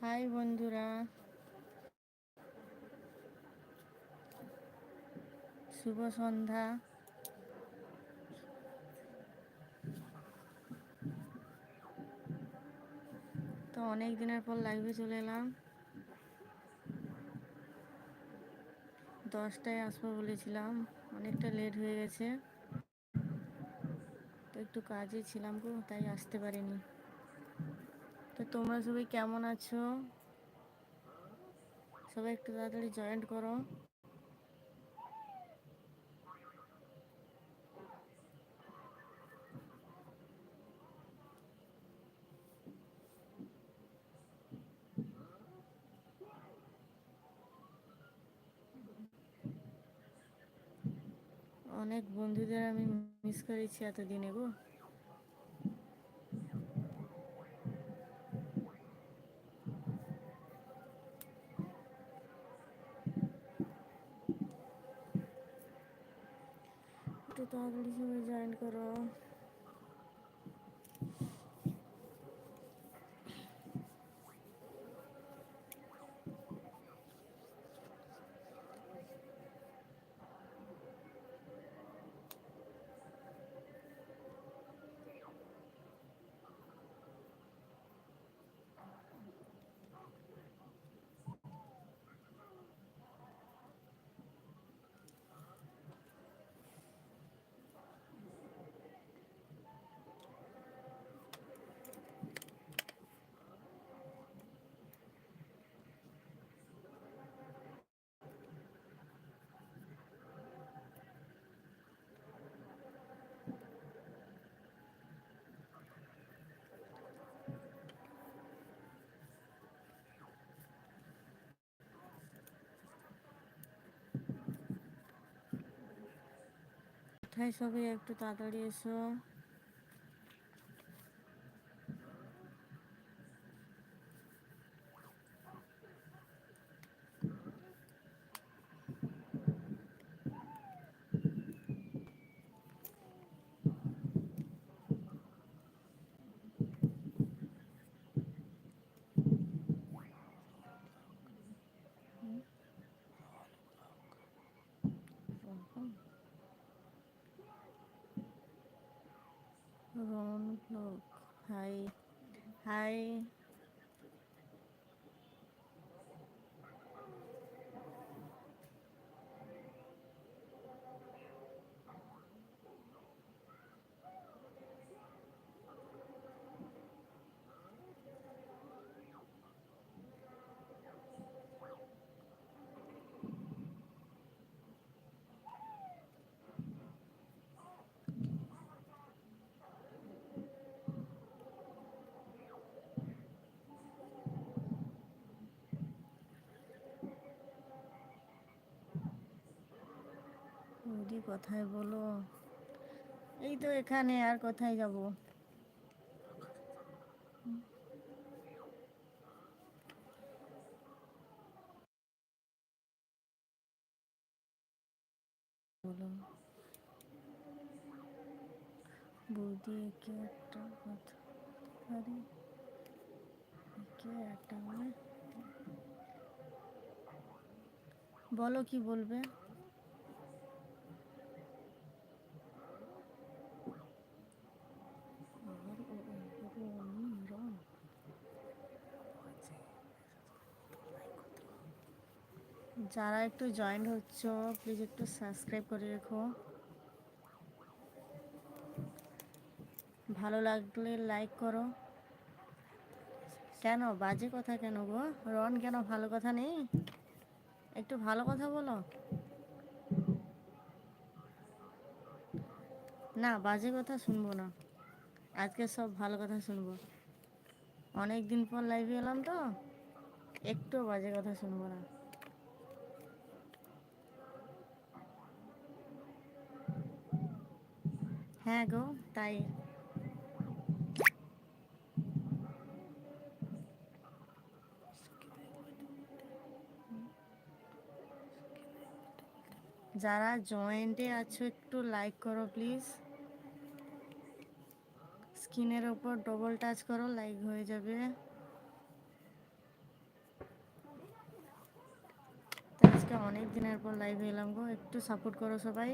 High বন্ধুরা। শুভ সন্ধ্যা। তো অনেক দিনের পর লাইভে চলে এলাম। দশটায় আসব বলেছিলাম, অনেকটা লেট হয়ে গেছে। তো একটু কাজে ছিলাম গো, তাই আসতে পারিনি। তো তোমরা সবাই কেমন আছো? সবাই একটু তাড়াতাড়ি জয়েন্ট করো। অনেক বন্ধুদের আমি মিস করেছি এতদিনে গো একটু তাড়াতাড়ি সবাই জয়েন করো কোথায় সবাই একটু তাড়াতাড়ি এসো রন ব্লগ হাই হাই বৌদি কোথায় বলো। এই তো এখানে আর কোথায় যাব? বলো বৌদি, একে একটা কথা পারি? একে একটা মানে? বলো কি বলবে? যারা একটু জয়েন্ট হচ্ছ প্লিজ একটু সাবস্ক্রাইব করে রেখো। ভালো লাগলে লাইক করো। কেন? বাজে কথা কেন গো? রন, কেন ভালো কথা নেই? একটু ভালো কথা বলো। না, বাজে কথা শুনব না। আজকে সব ভালো কথা শুনব। অনেক দিন পর লাইভে এলাম তো একটু বাজে কথা শুনব না। হ্যাঁ গো, তাই। যারা জয়েন্টে আছো, একটু লাইক করো প্লিজ স্কিনের ওপর ডবল টাচ করো লাইক হয়ে যাবে। আজকে অনেক দিনের পর লাইভ এলাম গো, একটু সাপোর্ট করো সবাই।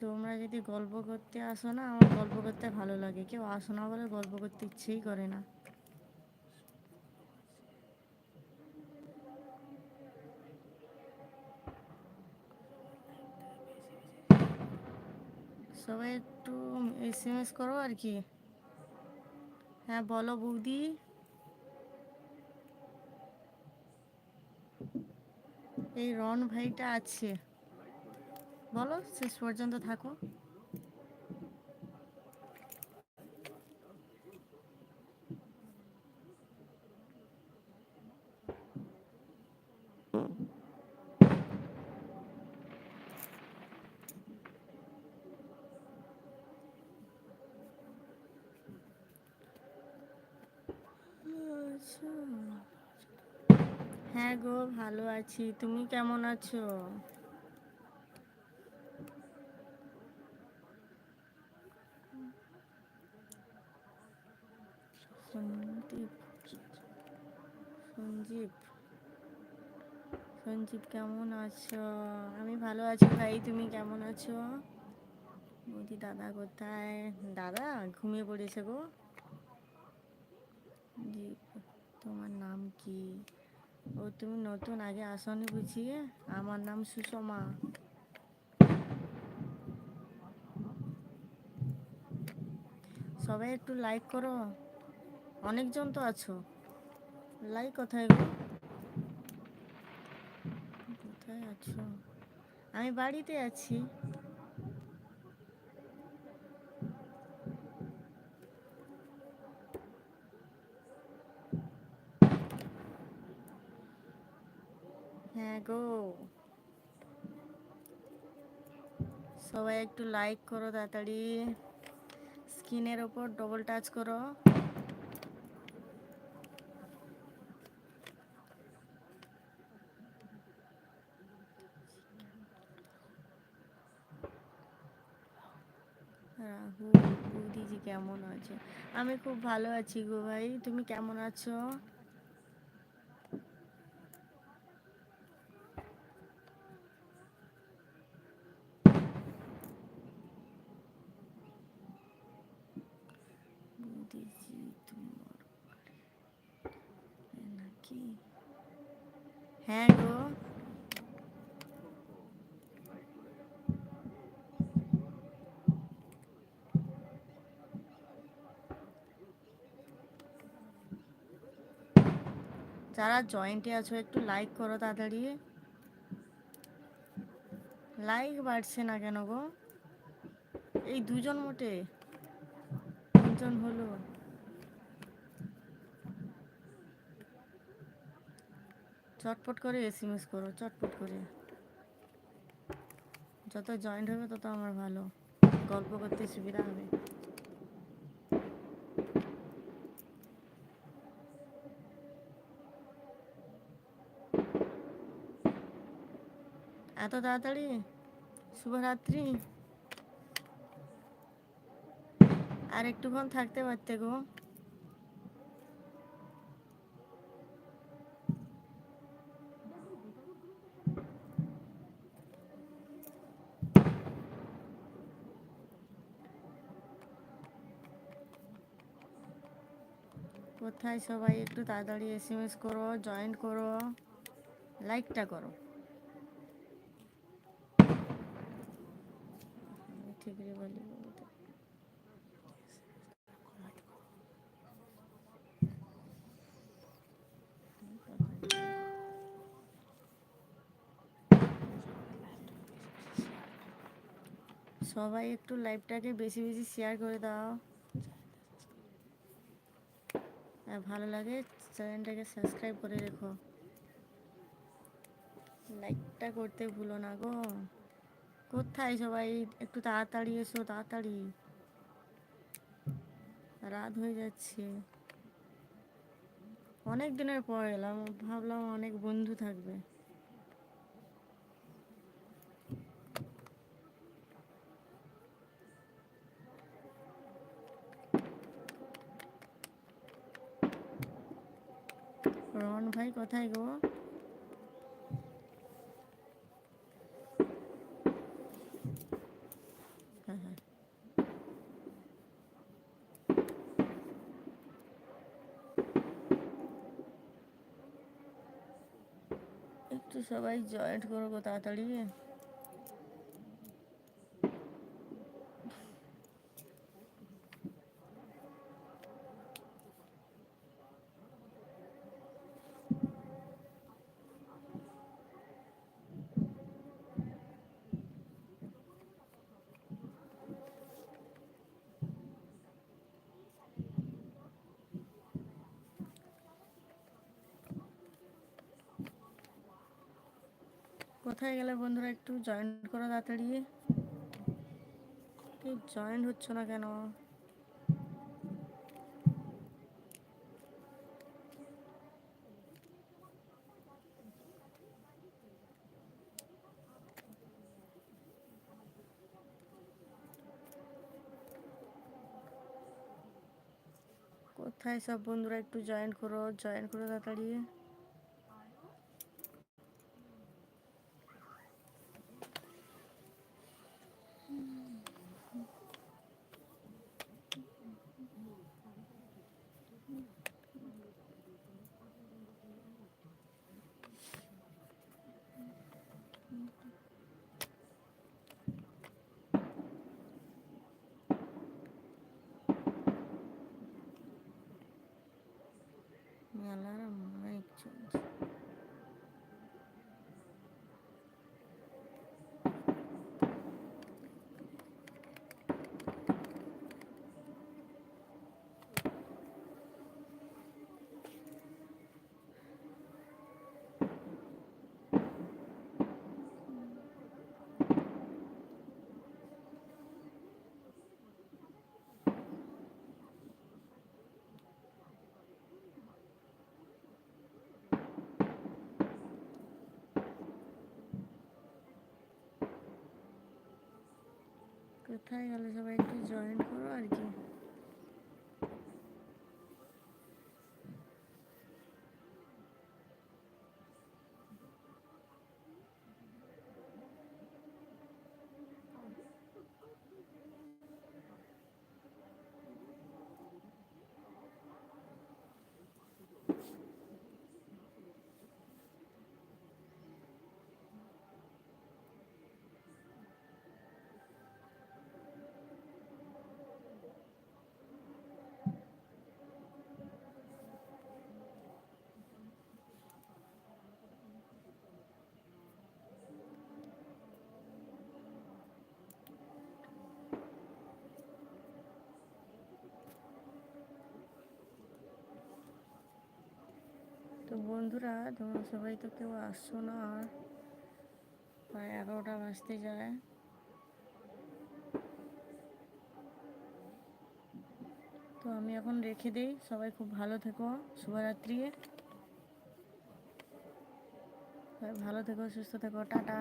তোমরা যদি গল্প করতে আসো না, আমার গল্প করতে ভালো লাগে। কেউ আসো না বলে গল্প করতে ইচ্ছেই করে না। সবাই একটু এস এম এস করো আর কি। হ্যাঁ বলো বৌদি। এই রন ভাইটা আছে। বলো শেষ পর্যন্ত থাকো। হ্যাঁ গো ভালো আছি তুমি কেমন আছো সঞ্জীব। সঞ্জীব কেমন আছো? আমি ভালো আছি ভাই, তুমি কেমন আছো? বৌদি, দাদা কোথায়? দাদা ঘুমিয়ে পড়েছে গো। তোমার নাম কি? ও, তুমি নতুন, আগে আসনি বুঝিয়ে আমার নাম সুষমা। সবাই একটু লাইক করো। অনেকজন তো আছো। লাইক কোথায় গো? কোথায় আছো? আমি বাড়িতে আছি। হ্যাঁ গো। সবাই একটু লাইক করো তাড়াতাড়ি। স্ক্রিনের ওপর ডবল টাচ করো। রাহুল বৌদিজি কেমন আছে? আমি খুব ভালো আছি গো ভাই, তুমি কেমন আছো? হ্যাঁ গো যারা জয়েন্টে আছো, একটু লাইক করো তাড়াতাড়ি। লাইক বাড়ছে না কেন গো? এই দুজন মোটে? দুজন হলো? চটপট করে এসএমএস করো, চটপট করে। যত জয়েন্ট হবে, তত আমার ভালো। গল্প করতে সুবিধা হবে। এত তাড়াতাড়ি? শুভরাত্রি। আর একটুক্ষণ থাকতে পারতে গো। কোথায় সবাই? একটু তাড়াতাড়ি এস এম এস করো জয়েন করো লাইকটা করো। সবাই একটু লাইভটাকে বেশি বেশি শেয়ার করে দাও। আর ভালো লাগে, চ্যানেলটাকে সাবস্ক্রাইব করে রেখো। লাইকটা করতে ভুলো না গো। কোথায় সবাই? একটু তাড়াতাড়ি এসো, তাড়াতাড়ি। রাত হয়ে যাচ্ছে। অনেক দিনের পর এলাম, ভাবলাম অনেক বন্ধু থাকবে। রন ভাই কোথায় গো? সবাই জয়েন্ট করব তাড়াতাড়ি। কোথায় গেলে বন্ধুরা একটু জয়েন করো তাড়াতাড়ি? কে জয়েন হচ্ছ না কেন? কোথায় সব বন্ধুরা একটু জয়েন করো জয়েন করো তাড়াতাড়ি। কোথায় গেলে সবাই একটু জয়েন করো আর কি তো বন্ধুরা, তোমরা সবাই তো কেউ আসছো না আর। প্রায় এগারোটা বাজতে যায়। তো আমি এখন রেখে দিই। সবাই খুব ভালো থেকো। শুভরাত্রি। ভালো থেকো, সুস্থ থেকো। টাটা।